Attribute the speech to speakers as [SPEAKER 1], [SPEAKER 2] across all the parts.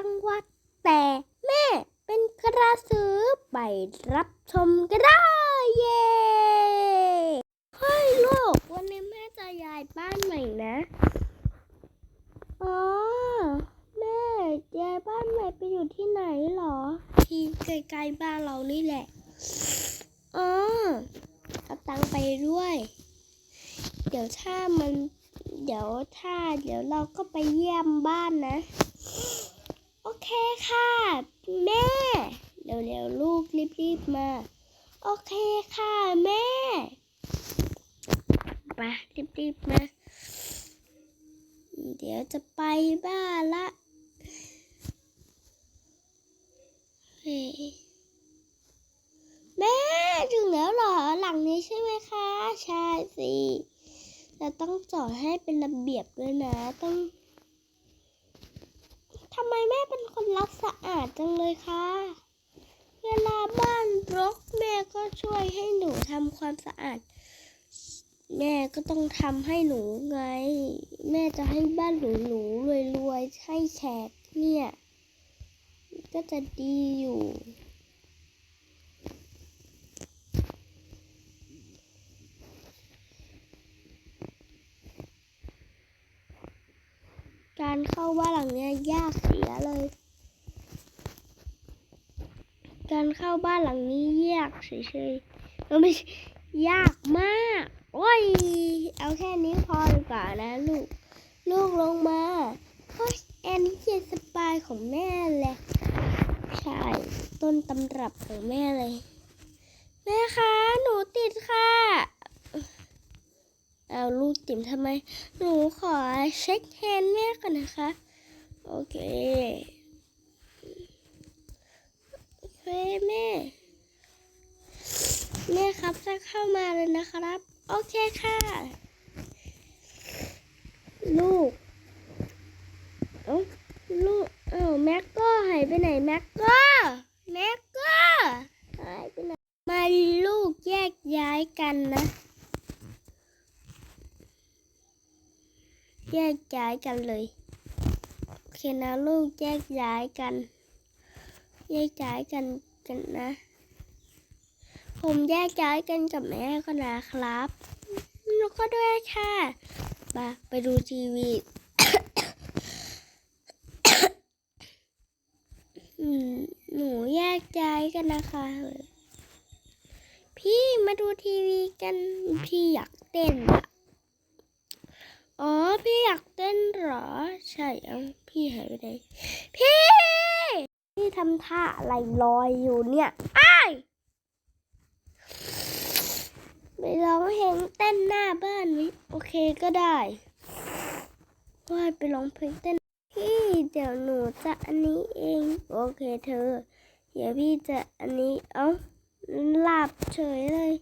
[SPEAKER 1] จังหวัด แต่แม่เป็นกระสือไปรับชมกันได้ เย้เฮ้ยลูก วันนี้แม่จะย้ายบ้านใหม่นะ อ๋อ แม่ย้ายบ้านใหม่ไปอยู่ที่ไหนเหรอ ที่ใกล้ๆบ้านเรานี่แหละ อ๋อเอาตังค์ไปด้วย เดี๋ยวถ้ามัน เดี๋ยวถ้า เดี๋ยวเราก็ไปเยี่ยมบ้านนะ โอเคค่ะ แม่เดี๋ยวเดี๋ยวลูกรีบๆมา โอเคค่ะ แม่ไปรีบๆมา เดี๋ยวจะไปบ้านละแม่ถึงแล้วหรอหลังนี้ใช่ไหมคะ ใช่สิแต่ต้องจอดให้เป็นระเบียบด้วยนะต้อง ไมแม่เป็นคนรักสะอาดจังเลยคะ เวลาบ้านรกแม่ก็ช่วยให้หนูทำความสะอาด แม่ก็ต้องทำให้หนูไง แม่จะให้บ้านหนูหนูรวยรวยให้แขกเนี่ย ก็จะดีอยู่ การเข้าบ้านหลังเนี้ยยากเสียเลย การเข้าบ้านหลังนี้ยากเฉยๆเออไม่ยากมาก โอ้ย เอาแค่นี้พอดีกว่านะลูก ลูกลงมาโอ้ยแอนนี่เย็นสบายของแม่เลยใช่ต้นตำรับของแม่เลย แม่คะ หนูติดค่ะ เอาลูกติ่มทำไม หนูขอเช็คแฮนด์แม่ก่อนนะคะ โอเคเฮ้แม่ แม่ครับจะเข้ามาเลยนะครับ โอเคค่ะ ลูก เอ้าลูก เอ้าแม็กก็หายไปไหนแม็กก็แม็กก็หายไปไหน มาลูกแยกย้ายกันนะ แย กันเลย โอเคนะลูกแยกย้ายกัน แยกย้ายกันกันนะ ผมแยกย้ายกันกับแม่ก็นะครับ แล้วก็ด้วยค่ะมาไปดูทีวีหนูแยกย้ายกันนะคะ พี่มาดูทีวีกัน พี่อยากเต้นอะ อ๋อ พี่อยากเต้นเหรอ ใช่เอ้าพี่หายไปไหนพี่ พี่ทำท่าอะไรลอยอยู่เนี่ยอ้ายไปร้องเพลงเต้นหน้าบ้านวิโอเคก็ได้ว่าไปร้องเพลงเต้นพี่เดี๋ยวหนูจะอันนี้เอง โอเคเธอ เดี๋ยวพี่จะอันนี้เอ้าหลับเฉยเลย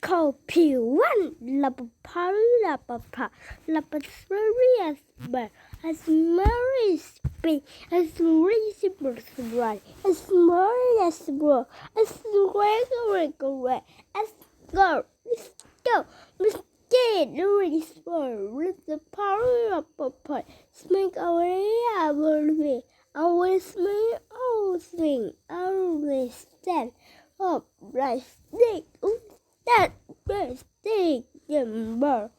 [SPEAKER 1] called P1 Lapapalapapa Lapasurias Bird as Mary's Bay as Racibus Run as Maria's Bro as Gregory Gray as Girl Still Mistake Louis Bird with the power of a pot Smack away our way I will smell all things I will stand up like snake that best thing in world.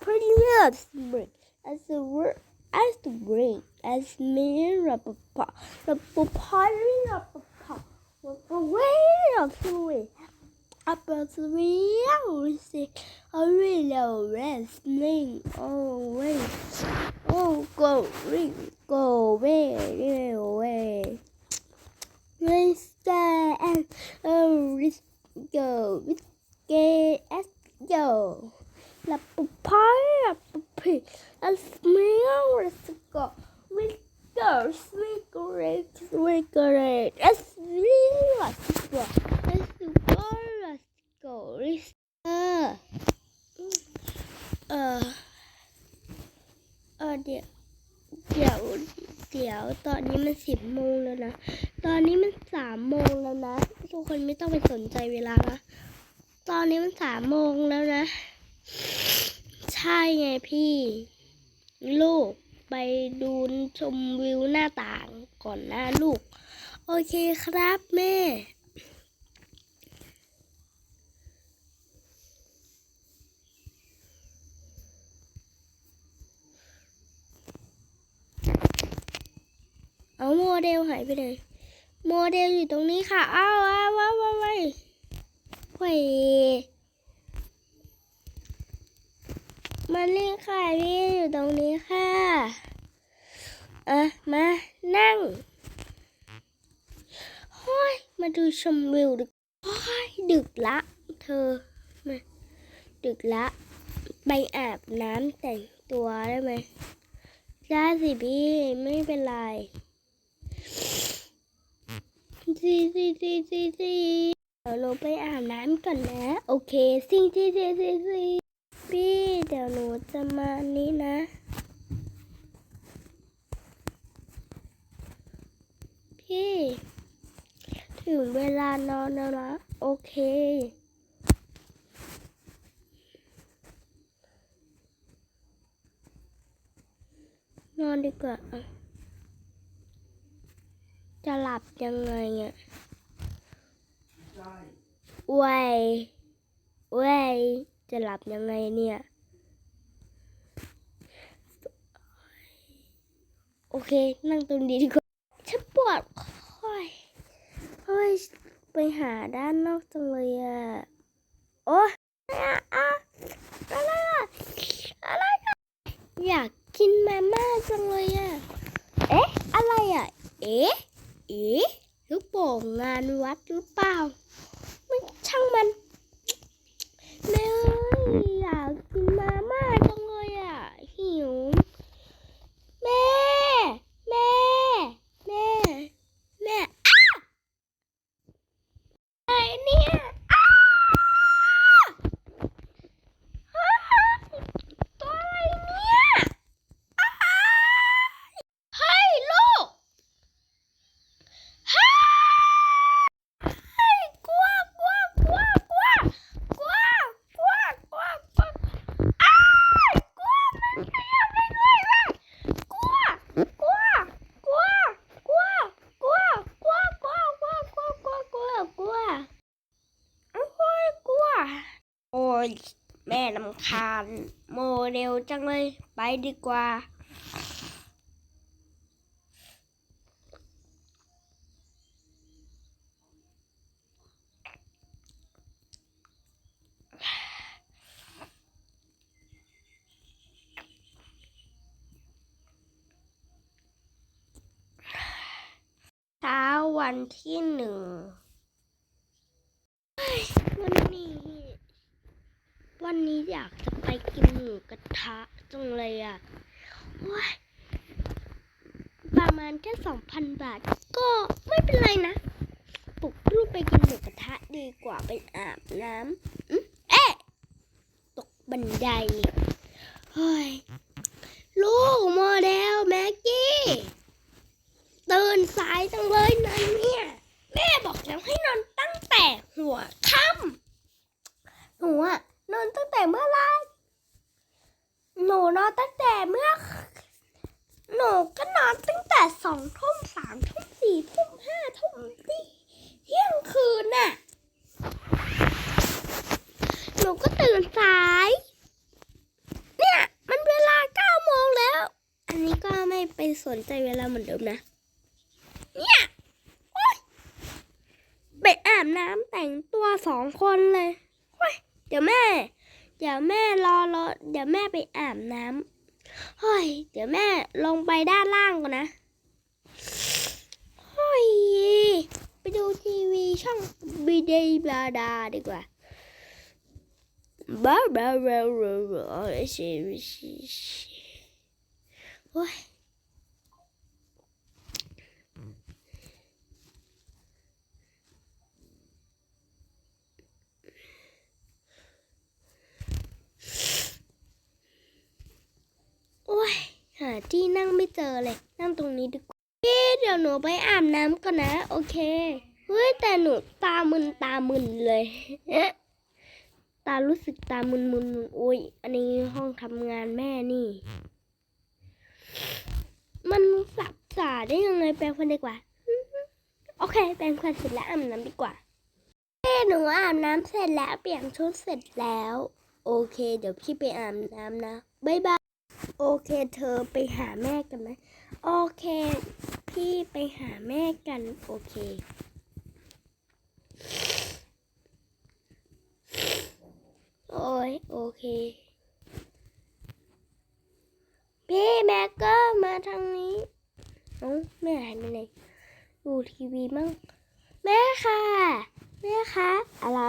[SPEAKER 1] Pretty little spring as the word as the rain as me rapapa rapapari rapapa away up the way up the way I will say a real rest name away oh go ring go away away nice go and oh, let's go, let's get, let's go. La papaya, papaya, and smell, let's go, let's go, sneakerate, sneakerate, let's go, let's go, let's go, let's go, let's go. Uh, uh, oh dear, yeah, เดี๋ยว ตอนนี้มันสิบโมงแล้วนะ ตอนนี้มันสามโมงแล้วนะ ทุกคนไม่ต้องไปสนใจเวลานะ ตอนนี้มันสามโมงแล้วนะ ใช่ช่ไงพี่ ลูกไปดูชมวิวหน้าต่างก่อนนะลูก โอเคครับแม่ เอาโมเดลหายไปไหนโมเดลอยู่ตรงนี้ค่ะอ้าวอ้าวว้าวว้าวว้าวเฮ้ยมาเล่นค่ะพี่อยู่ตรงนี้ค่ะ เอะมานั่งเฮ้ยมาดูชมวิวดึกโอ้ยดึกละเธอมาดึกละไปอาบน้ำแต่งตัวได้ไหมได้สิพี่ไม่เป็นไร ซีซีซีซีซีเดี๋ยวเราไปอาบน้ำก่อนนะ โอเคซิงซีซีซีซีพี่เดี๋ยวหนูจะมานี้นะ พี่ ถึงเวลานอนแล้วนะ โอเคนอนดีกว่า ลับยังไงอะเว้ยเว้ยจะหลับยังไงเนี่ย โอเค นั่งตรงนี้ดีกว่าฉันปวดคอยเฮ้ยไปหาด้านนอกจังเลยอะ โอ้ยอะอะอะไรอะอะไรอะอยากกินมาม่าจังเลยอะ เอ๊ะ อะไรอะ เอ๊ะ เอ๊ะลูกโป่งงานวัดหรือเปล่าไม่ช่างมันแม่เอ้ ดีกว่า เช้าวันที่หนึ่งวันนี้ วันนี้อยากจะไปกินหมูกระทะ จังเลยอะโอ้ยประมาณแค่สองพันบาท ก็ไม่เป็นไรนะ ปลุกลูกไปกินหมูกระทะดีกว่าไปอาบน้ำอืมเอ๊ะ ตกบันไดเฮ้ยลูกโมเดลแม็กกี้ ตื่นสายจังเลยนะเนี่ย แม่บอกแล้วให้นอนตั้งแต่หัวค่ำหนูอะนอนตั้งแต่เมื่อไหรหนูนอนตั้งแต่เมื่อ หนูก็นอนตั้งแต่สองทุ่มสามทุ่มสี่ทุ่มห้าทุ่มตีเที่ยงคืนน่ะ หนูก็ตื่นสาย เนี่ย มันเวลาเก้าโมงแล้ว อันนี้ก็ไม่ไปสนใจเวลาเหมือนเดิมนะ เนี่ยโอ๊ยไปอาบน้ำแต่งตัวสองคนเลยโอ๊ยเดี๋ยวแม่ เดี๋ยวแม่รอรอเดี๋ยวแม่ไปอาบน้ำเฮ้ย เดี๋ยวแม่ลงไปด้านล่างก่อนนะเฮ้ยไปดูทีวีช่องบีเดย์บาดาดีกว่าบ้าบ้าบ้าบ้าบ้าโอ้ย โอ้ย หาที่นั่งไม่เจอเลย นั่งตรงนี้ดีกว่าพี่เดี๋ยวหนูไปอาบน้ำก่อนนะ โอเค เฮ้ย แต่หนูตามึนตามึนเลย ตารู้สึกตามึนๆโอ้ย อันนี้ห้องทำงานแม่นี่ มันสับสาได้ยังไงแปลงฟันดีกว่า โอเค แปลงฟันเสร็จแล้วอาบน้ำดีกว่าเอ้หนูอาบน้ำเสร็จแล้วเปลี่ยนชุดเสร็จแล้ว โอเค เดี๋ยวพี่ไปอาบน้ำนะ บ๊ายบาย โอเค เธอไปหาแม่กันไหมโอเค พี่ไปหาแม่กัน โอเค โอ้ยโอเค พี่แม็กก็มาทางนี้เอ้าแม่หายไปไหนดูทีวีมั่งแม่ค่ะ แม่คะ อะไร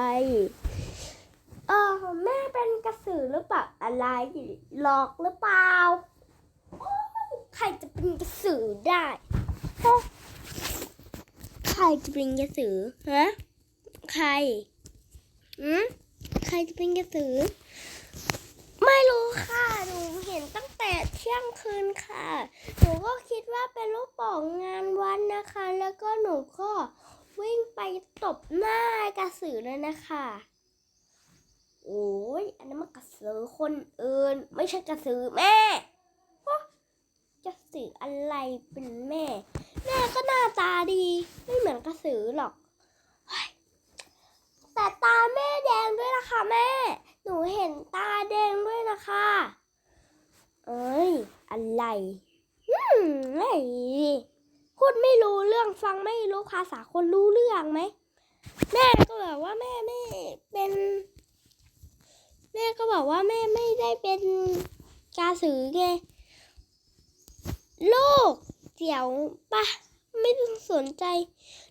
[SPEAKER 1] ออแม่เป็นกระสือหรือเปล่าอะไรหลอกหรือเปล่าใครจะเป็นกระสือได้ฮะใครจะเป็นกระสือฮะใครอืมใครจะเป็นกระสือ ไม่รู้ค่ะหนูเห็นตั้งแต่เที่ยงคืนค่ะหนูก็คิดว่าเป็นลูกโป่งงานวันนะคะ แล้วก็หนูก็วิ่งไปตบหน้ากระสือเลยนะคะ โอ้ยอันนั้นมันกระสือคนอื่น ไม่ใช่กระสือแม่ฮะสืออะไรเป็นแม่ แม่ก็หน้าตาดี ไม่เหมือนกระสือหรอกแต่ตาแม่แดงด้วยนะคะแม่ หนูเห็นตาแดงด้วยนะคะ เอ้ย อะไรอืมไอ้พูดไม่รู้เรื่องฟังไม่รู้ภาษาคนรู้เรื่องไหม แม่ก็แบบว่าแม่ไม่เป็น แม่ก็บอกว่าแม่ไม่ได้เป็นกาสือไงโลกเดี๋ยวปะไม่ต้องสนใจ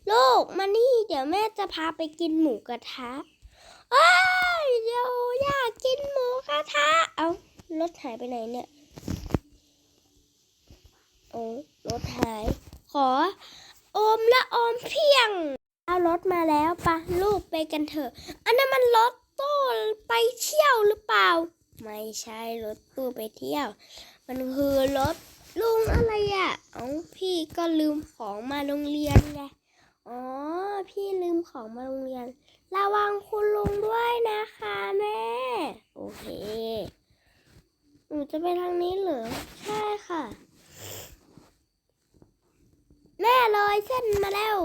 [SPEAKER 1] โลกมานี่เดี๋ยวแม่จะพาไปกินหมูกระทะเอ้ยเดี๋ยวอยากกินหมูกระทะ เอารถหายไปไหนเนี่ยโอ้รถหาย ขออมและออมเพียง เอารถมาแล้วปะลูกไปกันเถอะ อันนั้นมันรถ ตู้ไปเที่ยวหรือเปล่า ไม่ใช่รถตู้ไปเที่ยว มันคือรถลุงอะไรอะ่ะอ้าพี่ก็ลืมของมาโรงเรียนไง อ๋อ พี่ลืมของมาโรงเรียน ระวังคุณลุงด้วยนะคะแม่ โอเค หนูจะไปทางนี้เหรอ ใช่ค่ะ แม่เลยเส้นมาแล้ว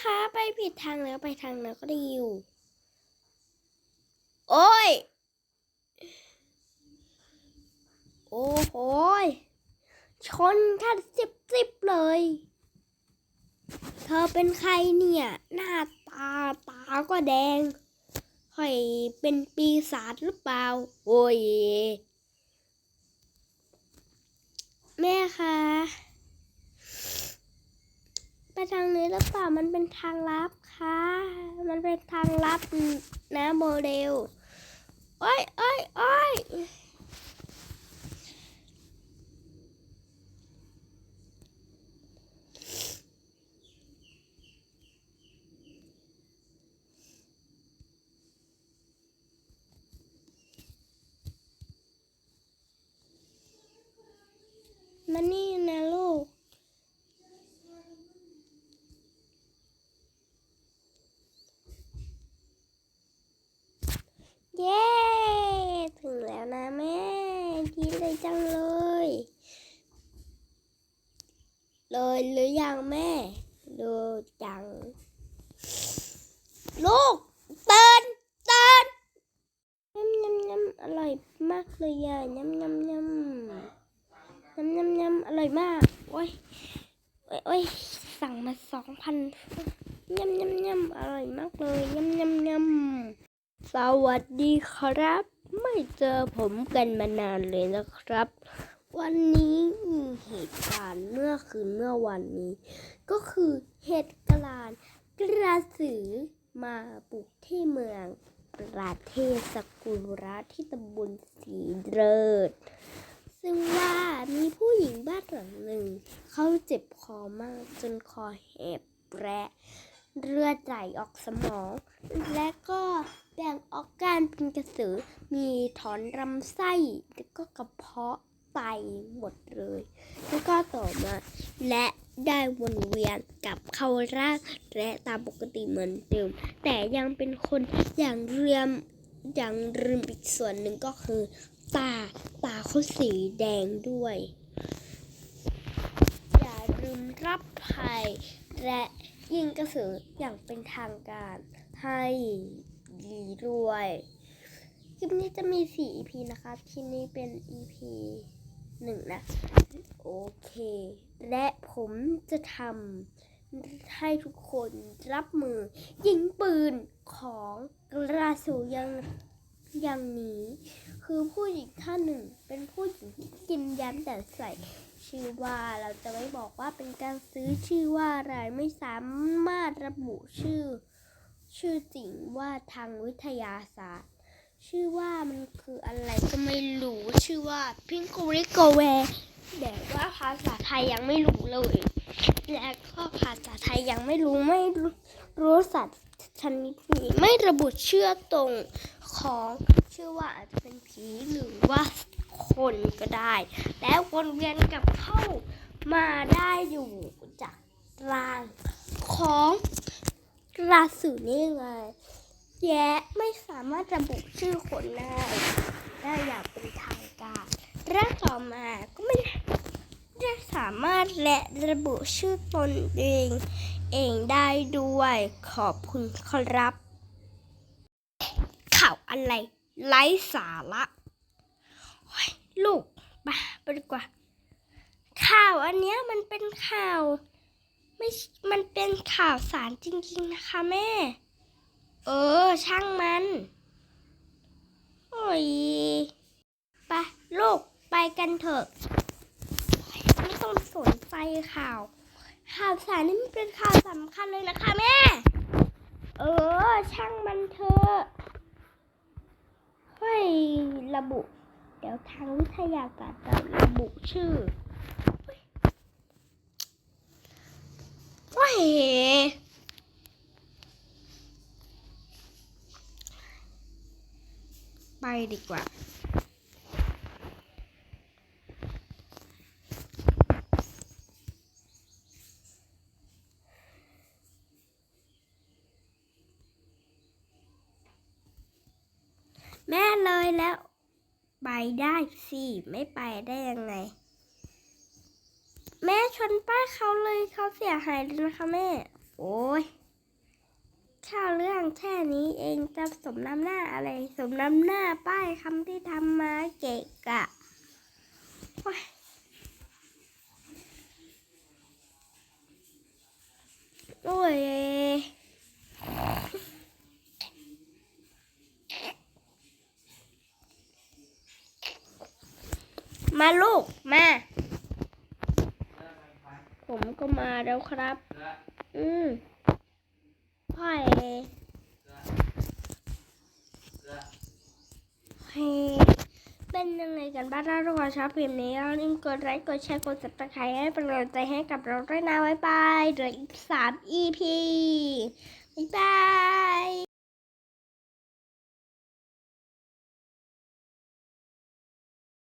[SPEAKER 1] แม่คะ ไปผิดทางแล้วไปทางแล้วก็ได้อยู่ โอ้ย โอ้โหชนกันสิบสิบเลย เธอเป็นใครเนี่ย หน้าตาตาก็แดงค่อยเป็นปีศาจหรือเปล่า โอ้ย แม่คะ ทางนี้หรือเปล่า มันเป็นทางลับค่ะ มันเป็นทางลับนะโมเดล โอ้ยโอ้ยโอ้ยมานี่น นะแม่ ดีเลยจังเลย เลยหรือยังแม่เลยจัง ลูกเตือนเตือนยำยำยำอร่อยมากเลยอะยำยำยำยำยำยำอร่อยมาก โอ้ยโอ้ยโอ้ยสั่งมาสองพันยำยำยำอร่อยมากเลยยำยำยำสวัสดีครับ ไม่เจอผมกันมานานเลยนะครับ วันนี้มีเหตุการณ์เมื่อคืนเมื่อวันนี้ ก็คือเหตุการณ์กระสือมาบุกที่เมืองประเทศสกุลรัที่ตำบลสีเริดซึ่งว่ามีผู้หญิงบ้านหลังหนึ่ง เขาเจ็บคอมากจนคอแหบและเลือดไหลออกสมอง และก็ แบ่งออกการเป็นกระสือ มีถอนลำไส้ แล้วก็กระเพาะไปหมดเลย แล้วก็ต่อมา และได้วนเวียนกลับเข้าร่างและตามปกติเหมือนเดิม แต่ยังเป็นคนอย่างเรียมอย่างลืมอีกส่วนหนึ่งก็คือ ตาตาเขาสีแดงด้วย อย่าลืมรับภัยและยิงกระสืออย่างเป็นทางการให้ ดีด้วย คลิปนี้จะมี 4 EP นะคะที่นี่เป็น EP หนึ่งนะ โอเค และผมจะทำให้ทุกคนรับมือ ยิงปืนของกระสูยังอย่างนี้ คือผู้หญิงท่านหนึ่ง เป็นผู้หญิงที่กินย้ำแต่ใส่ชื่อว่าเราจะไม่บอกว่าเป็นการซื้อชื่อว่าอะไรไม่สามารถระบุชื่อ ชื่อจริงว่าทางวิทยาศาสตร์ ชื่อว่ามันคืออะไรก็ไม่รู้ชื่อว่าพิงคูริโกเวแต่ว่าภาษาไทยยังไม่รู้เลย และก็ภาษาไทยยังไม่รู้ไม่รู้รู้สัตว์ชนิดนี้ไม่ระบุเชื่อตรงของชื่อว่าอาจจะเป็นผีหรือว่าคนก็ได้ แล้ววนเวียนกลับเข้ามาได้อยู่จากรางของ ราสูนี่ไงแย้ไม่สามารถระบุชื่อคนได้ได้อย่างเป็นทางการและต่อมาก็ไม่ได้สามารถและระบุชื่อตนเอง เองได้ด้วยขอบคุณครับ ข่าวอะไร ไร้สาระลูกมาไปดีกว่า ข่าวอันเนี้ยมันเป็นข่าว ไม่ใช่มันเป็นข่าวสารจริง ๆ นะคะแม่ เออ ช่างมัน โอ้ยไปลูกไปกันเถอะ ไม่ต้องสนใจข่าว ข่าวสารนี่มันเป็นข่าวสำคัญเลยนะคะแม่ เออ ช่างมันเถอะให้ยระบุ เดี๋ยวทางวิทยาศาสตร์จะระบุชื่อ เฮ้ยไปดีกว่าแม่เลยแล้ว ไปได้สิ ไม่ไปได้ยังไง แม่ชนป้ายเขาเลยเขาเสียหายเลยนะคะแม่ โอ้ยข่าวเรื่องแค่นี้เองจะสมน้ำหน้าอะไร สมน้ำหน้าป้ายคำที่ทำมาเกะกะโอ้ยโอ้ยมาลูก มา ผมก็มาแล้วครับ อืมพ่อเฮ้เป็นยังไงกันบ้างถ้าทุกคนชอบคลิปนี้อย่าลืมกดไลค์กดแชร์กด subscribe ให้เป็นกำลังใจให้กับเราด้วยนะบ๊ายบายเหลืออีกสาม EP บ๊ายบาย